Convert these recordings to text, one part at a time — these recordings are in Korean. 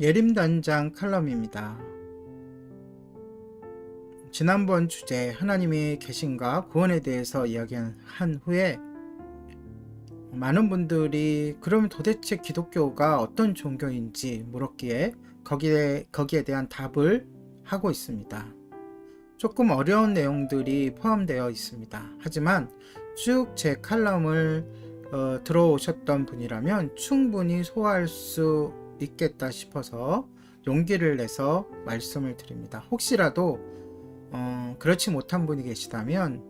예림단장 칼럼입니다. 지난번 주제 하나님의 계신과 구원에 대해서 이야기한 후에 많은 분들이 그러면 도대체 기독교가 어떤 종교인지 물었기에 거기에, 거기에 대한 답을 하고 있습니다. 조금 어려운 내용들이 포함되어 있습니다. 하지만 쭉 제 칼럼을 어, 들어오셨던 분이라면 충분히 소화할 수 있겠다 싶어서 용기를 내서 말씀을 드립니다. 혹시라도 어, 그렇지 못한 분이 계시다면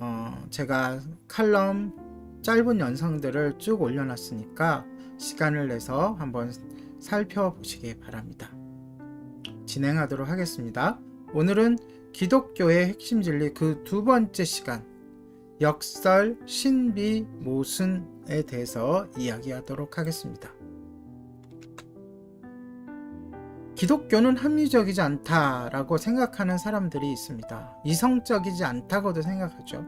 어, 제가 칼럼 짧은 영상들을 쭉 올려놨으니까 시간을 내서 한번 살펴보시기 바랍니다. 진행하도록 하겠습니다. 오늘은 기독교의 핵심 진리 그 두 번째 시간 역설, 신비, 모순에 대해서 이야기하도록 하겠습니다. 기독교는 합리적이지 않다라고 생각하는 사람들이 있습니다. 이성적이지 않다고도 생각하죠.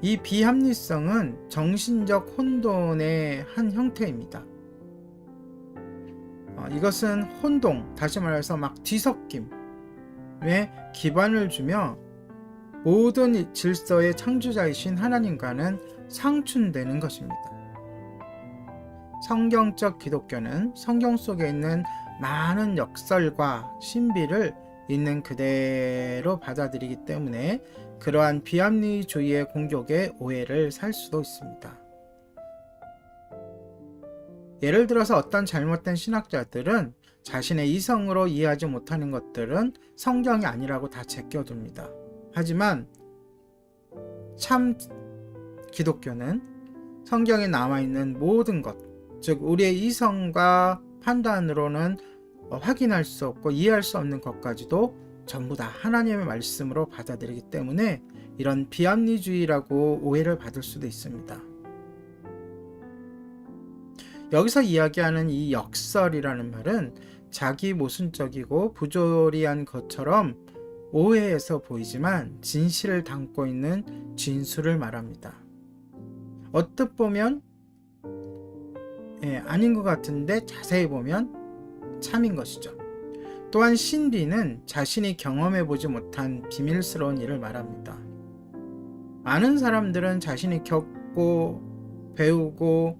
이 비합리성은 정신적 혼돈의 한 형태입니다. 어, 이것은 혼동, 다시 말해서 막 뒤섞임에 기반을 주며 모든 질서의 창조자이신 하나님과는 상충되는 것입니다. 성경적 기독교는 성경 속에 있는 많은 역설과 신비를 있는 그대로 받아들이기 때문에 그러한 비합리주의의 공격에 오해를 살 수도 있습니다. 예를 들어서 어떤 잘못된 신학자들은 자신의 이성으로 이해하지 못하는 것들은 성경이 아니라고 다 제껴둡니다. 하지만 참 기독교는 성경에 남아 있는 모든 것, 즉 우리의 이성과 판단으로는 확인할 수 없고 이해할 수 없는 것까지도 전부 다 하나님의 말씀으로 받아들이기 때문에 이런 비합리주의라고 오해를 받을 수도 있습니다. 여기서 이야기하는 이 역설이라는 말은 자기 모순적이고 부조리한 것처럼 오해해서 보이지만 진실을 담고 있는 진술을 말합니다. 어떻 보면 예, 아닌 것 같은데 자세히 보면 참인 것이죠. 또한 신비는 자신이 경험해 보지 못한 비밀스러운 일을 말합니다. 많은 사람들은 자신이 겪고 배우고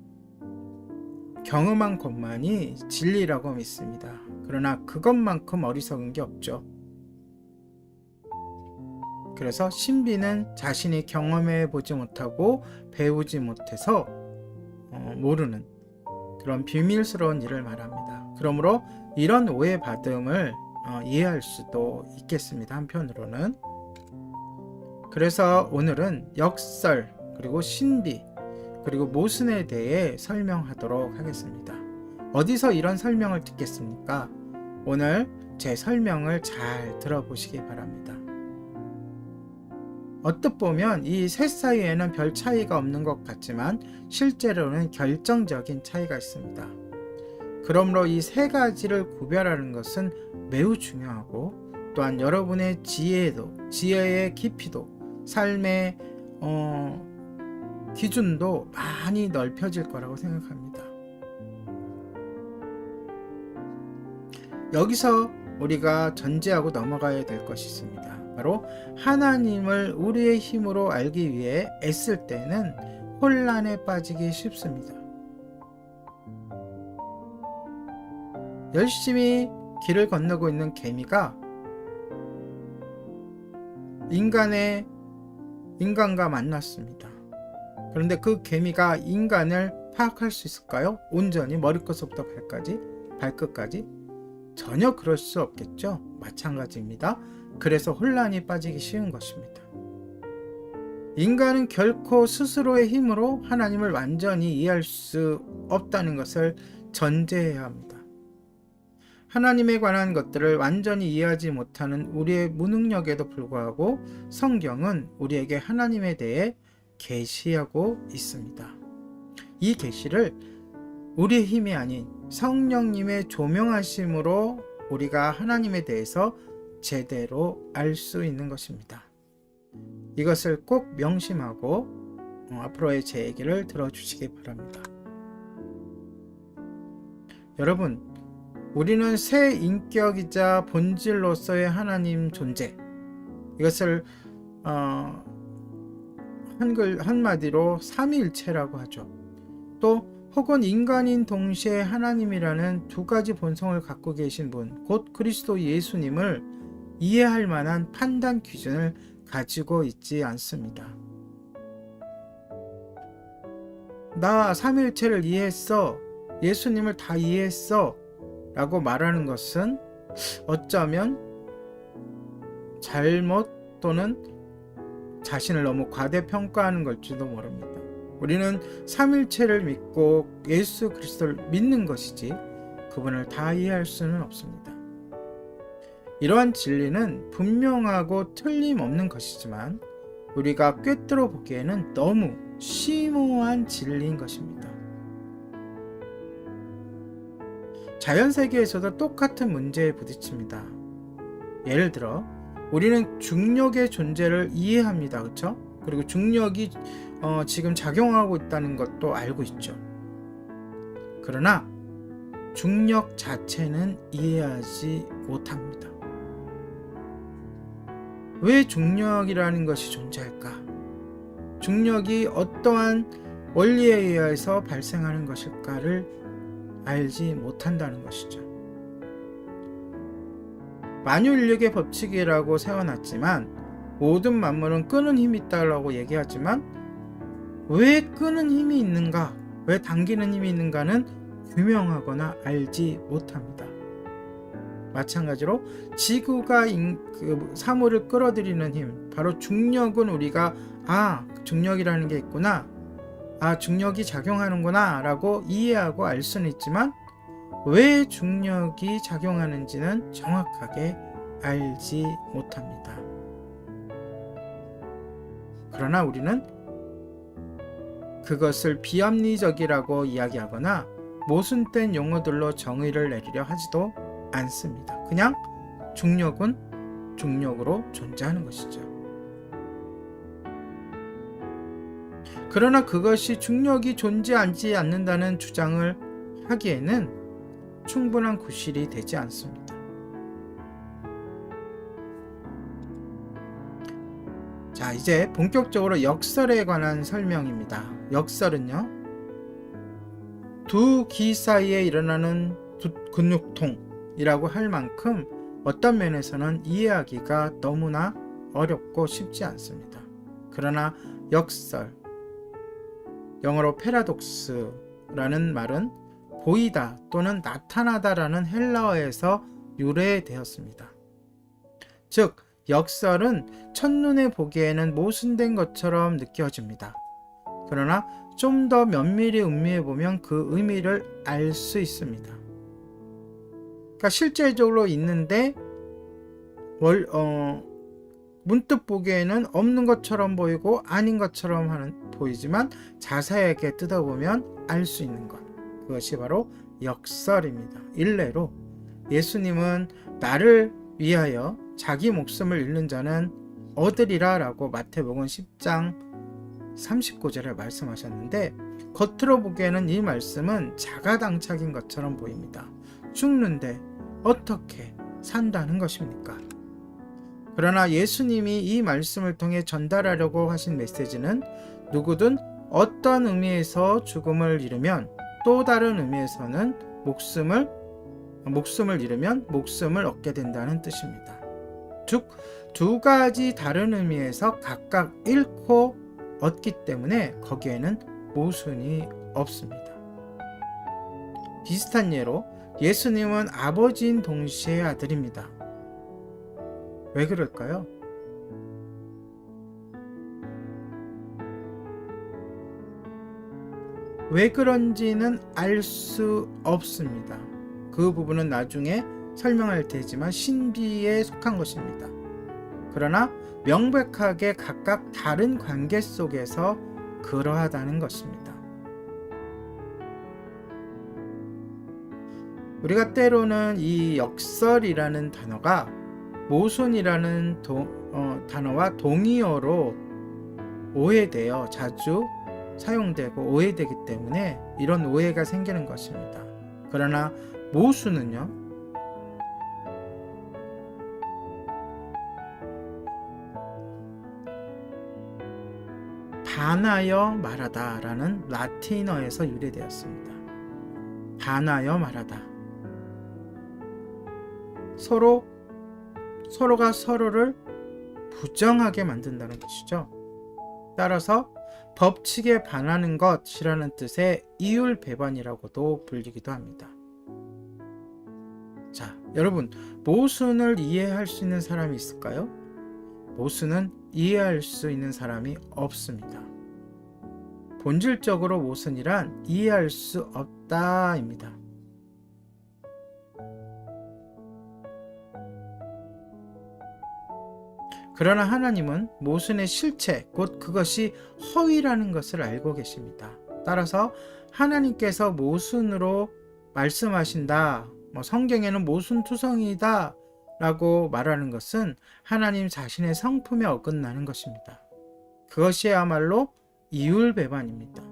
경험한 것만이 진리라고 믿습니다. 그러나 그것만큼 어리석은 게 없죠. 그래서 신비는 자신이 경험해 보지 못하고 배우지 못해서 어, 모르는 그런 비밀스러운 일을 말합니다. 그러므로 이런 오해받음을 어, 이해할 수도 있겠습니다. 한편으로는. 그래서 오늘은 역설, 그리고 신비, 그리고 모순에 대해 설명하도록 하겠습니다. 어디서 이런 설명을 듣겠습니까? 오늘 제 설명을 잘 들어보시기 바랍니다. 어떻 보면 이 셋 사이에는 별 차이가 없는 것 같지만 실제로는 결정적인 차이가 있습니다. 그러므로 이 세 가지를 구별하는 것은 매우 중요하고 또한 여러분의 지혜도, 지혜의 깊이도, 삶의 어, 기준도 많이 넓혀질 거라고 생각합니다. 여기서 우리가 전제하고 넘어가야 될 것이 있습니다. 바로 하나님을 우리의 힘으로 알기 위해 애쓸 때는 혼란에 빠지기 쉽습니다. 열심히 길을 건너고 있는 개미가 인간의 인간과 만났습니다. 그런데 그 개미가 인간을 파악할 수 있을까요? 온전히 머리끝부터 발까지 발끝까지 전혀 그럴 수 없겠죠. 마찬가지입니다. 그래서 혼란이 빠지기 쉬운 것입니다. 인간은 결코 스스로의 힘으로 하나님을 완전히 이해할 수 없다는 것을 전제해야 합니다. 하나님에 관한 것들을 완전히 이해하지 못하는 우리의 무능력에도 불구하고 성경은 우리에게 하나님에 대해 계시하고 있습니다. 이 계시를 우리의 힘이 아닌 성령님의 조명하심으로 우리가 하나님에 대해서 제대로 알 수 있는 것입니다. 이것을 꼭 명심하고 어, 앞으로의 제 얘기를 들어주시기 바랍니다. 여러분, 우리는 새 인격이자 본질로서의 하나님 존재 이것을 어, 한글 한마디로 삼위일체라고 하죠. 또 혹은 인간인 동시에 하나님이라는 두 가지 본성을 갖고 계신 분, 곧 그리스도 예수님을 이해할 만한 판단 기준을 가지고 있지 않습니다. 나 삼일체를 이해했어. 예수님을 다 이해했어. 라고 말하는 것은 어쩌면 잘못 또는 자신을 너무 과대평가하는 걸지도 모릅니다. 우리는 삼일체를 믿고 예수 그리스도를 믿는 것이지 그분을 다 이해할 수는 없습니다. 이러한 진리는 분명하고 틀림없는 것이지만 우리가 꿰뚫어 보기에는 너무 심오한 진리인 것입니다. 자연 세계에서도 똑같은 문제에 부딪힙니다. 예를 들어 우리는 중력의 존재를 이해합니다. 그렇죠? 그리고 중력이 어, 지금 작용하고 있다는 것도 알고 있죠. 그러나 중력 자체는 이해하지 못합니다. 왜 중력이라는 것이 존재할까? 중력이 어떠한 원리에 의해서 발생하는 것일까를 알지 못한다는 것이죠. 만유인력의 법칙이라고 세워놨지만 모든 만물은 끄는 힘이 있다고 얘기하지만 왜 끄는 힘이 있는가, 왜 당기는 힘이 있는가는 규명하거나 알지 못합니다. 마찬가지로 지구가 인, 그 사물을 끌어들이는 힘, 바로 중력은 우리가 아 중력이라는 게 있구나, 아 중력이 작용하는구나 라고 이해하고 알 수는 있지만 왜 중력이 작용하는지는 정확하게 알지 못합니다. 그러나 우리는 그것을 비합리적이라고 이야기하거나 모순된 용어들로 정의를 내리려 하지도 않습니다. 그냥 중력은 중력으로 존재하는 것이죠. 그러나 그것이 중력이 존재하지 않는다는 주장을 하기에는 충분한 구실이 되지 않습니다. 자, 이제 본격적으로 역설에 관한 설명입니다. 역설은요, 두 기 사이에 일어나는 근육통이라고 할 만큼 어떤 면에서는 이해하기가 너무나 어렵고 쉽지 않습니다. 그러나 역설, 영어로 페라독스라는 말은 보이다 또는 나타나다라는 헬라어에서 유래되었습니다. 즉, 역설은 첫눈에 보기에는 모순된 것처럼 느껴집니다. 그러나 좀 더 면밀히 음미해 보면 그 의미를 알 수 있습니다. 그러니까 실제적으로 있는데 월, 어, 문득 보기에는 없는 것처럼 보이고 아닌 것처럼 하는, 보이지만 자세하게 뜯어보면 알 수 있는 것. 그것이 바로 역설입니다. 일례로 예수님은 나를 위하여 자기 목숨을 잃는 자는 얻으리라 라고 마태복음 10장 39절에 말씀하셨는데 겉으로 보기에는 이 말씀은 자가당착인 것처럼 보입니다. 죽는데 어떻게 산다는 것입니까? 그러나 예수님이 이 말씀을 통해 전달하려고 하신 메시지는 누구든 어떤 의미에서 죽음을 잃으면 또 다른 의미에서는 목숨을 목숨을 잃으면 목숨을 얻게 된다는 뜻입니다. 즉, 두 가지 다른 의미에서 각각 잃고 얻기 때문에 거기에는 모순이 없습니다. 비슷한 예로 예수님은 아버지인 동시에 아들입니다. 왜 그럴까요? 왜 그런지는 알 수 없습니다. 그 부분은 나중에 설명할 테지만 신비에 속한 것입니다. 그러나 명백하게 각각 다른 관계 속에서 그러하다는 것입니다. 우리가 때로는 이 역설이라는 단어가 모순이라는 도, 어, 단어와 동의어로 오해되어 자주 사용되고 오해되기 때문에 이런 오해가 생기는 것입니다. 그러나 모순은요, 반하여 말하다 라는 라틴어에서 유래되었습니다. 반하여 말하다. 서로 서로가 서로를 부정하게 만든다는 것이죠. 따라서 법칙에 반하는 것이라는 뜻의 이율 배반이라고도 불리기도 합니다. 자, 여러분, 모순을 이해할 수 있는 사람이 있을까요? 모순은 이해할 수 있는 사람이 없습니다. 본질적으로 모순이란 이해할 수 없다입니다. 그러나 하나님은 모순의 실체, 곧 그것이 허위라는 것을 알고 계십니다. 따라서 하나님께서 모순으로 말씀하신다, 뭐 성경에는 모순투성이다 라고 말하는 것은 하나님 자신의 성품에 어긋나는 것입니다. 그것이야말로 이율배반입니다.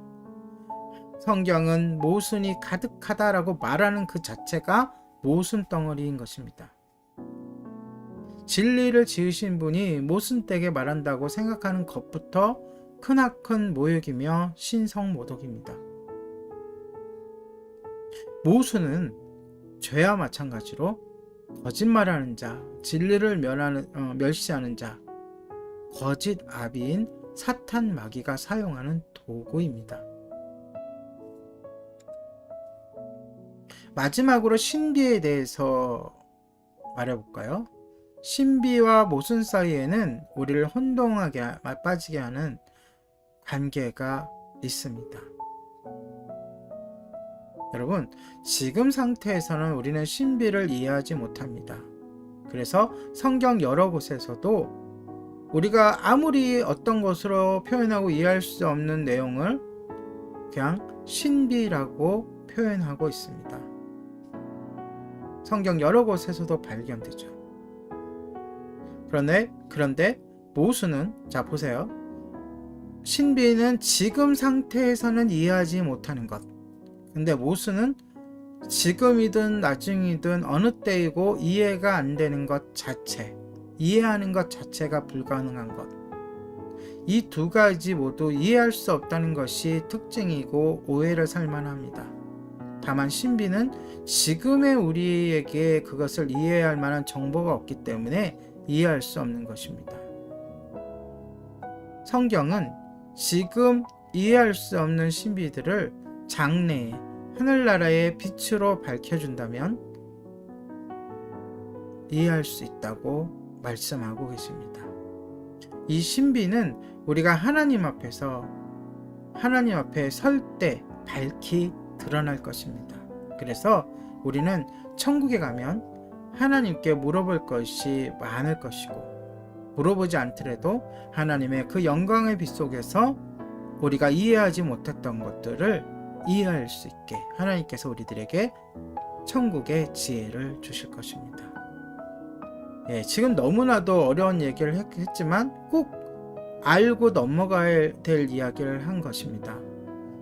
성경은 모순이 가득하다라고 말하는 그 자체가 모순 덩어리인 것입니다. 진리를 지으신 분이 모순되게 말한다고 생각하는 것부터 크나큰 모욕이며 신성모독입니다. 모순은 죄와 마찬가지로 거짓말하는 자, 진리를 멸하는, 어, 멸시하는 자, 거짓 아비인 사탄 마귀가 사용하는 도구입니다. 마지막으로 신비에 대해서 말해볼까요? 신비와 모순 사이에는 우리를 혼동하게 빠지게 하는 관계가 있습니다. 여러분, 지금 상태에서는 우리는 신비를 이해하지 못합니다. 그래서 성경 여러 곳에서도 우리가 아무리 어떤 것으로 표현하고 이해할 수 없는 내용을 그냥 신비라고 표현하고 있습니다. 성경 여러 곳에서도 발견되죠. 그런데 그런데 모수는 자 보세요. 신비는 지금 상태에서는 이해하지 못하는 것. 근데 모수는 지금이든 나중이든 어느 때이고 이해가 안 되는 것 자체, 이해하는 것 자체가 불가능한 것. 이 두 가지 모두 이해할 수 없다는 것이 특징이고 오해를 살만합니다. 다만 신비는 지금의 우리에게 그것을 이해할 만한 정보가 없기 때문에 이해할 수 없는 것입니다. 성경은 지금 이해할 수 없는 신비들을 장래에 하늘나라의 빛으로 밝혀준다면 이해할 수 있다고 말씀하고 계십니다. 이 신비는 우리가 하나님 앞에서 하나님 앞에 설 때 밝히 드러날 것입니다. 그래서 우리는 천국에 가면 하나님께 물어볼 것이 많을 것이고 물어보지 않더라도 하나님의 그 영광의 빛 속에서 우리가 이해하지 못했던 것들을 이해할 수 있게 하나님께서 우리들에게 천국의 지혜를 주실 것입니다. 예, 지금 너무나도 어려운 얘기를 했, 지만 꼭 알고 넘어가야 될 이야기를 한 것입니다.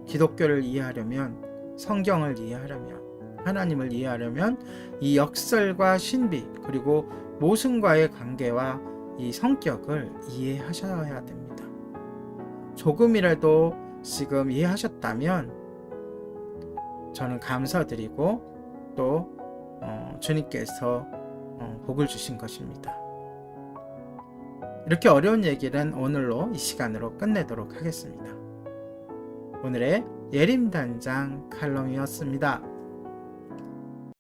기독교를 이해하려면 성경을 이해하려면 하나님을 이해하려면 이 역설과 신비 그리고 모순과의 관계와 이 성격을 이해하셔야 됩니다. 조금이라도 지금 이해하셨다면 저는 감사드리고 또 어, 주님께서 어, 복을 주신 것입니다. 이렇게 어려운 얘기는 오늘로 이 시간으로 끝내도록 하겠습니다. 오늘의 예림단장 칼럼이었습니다.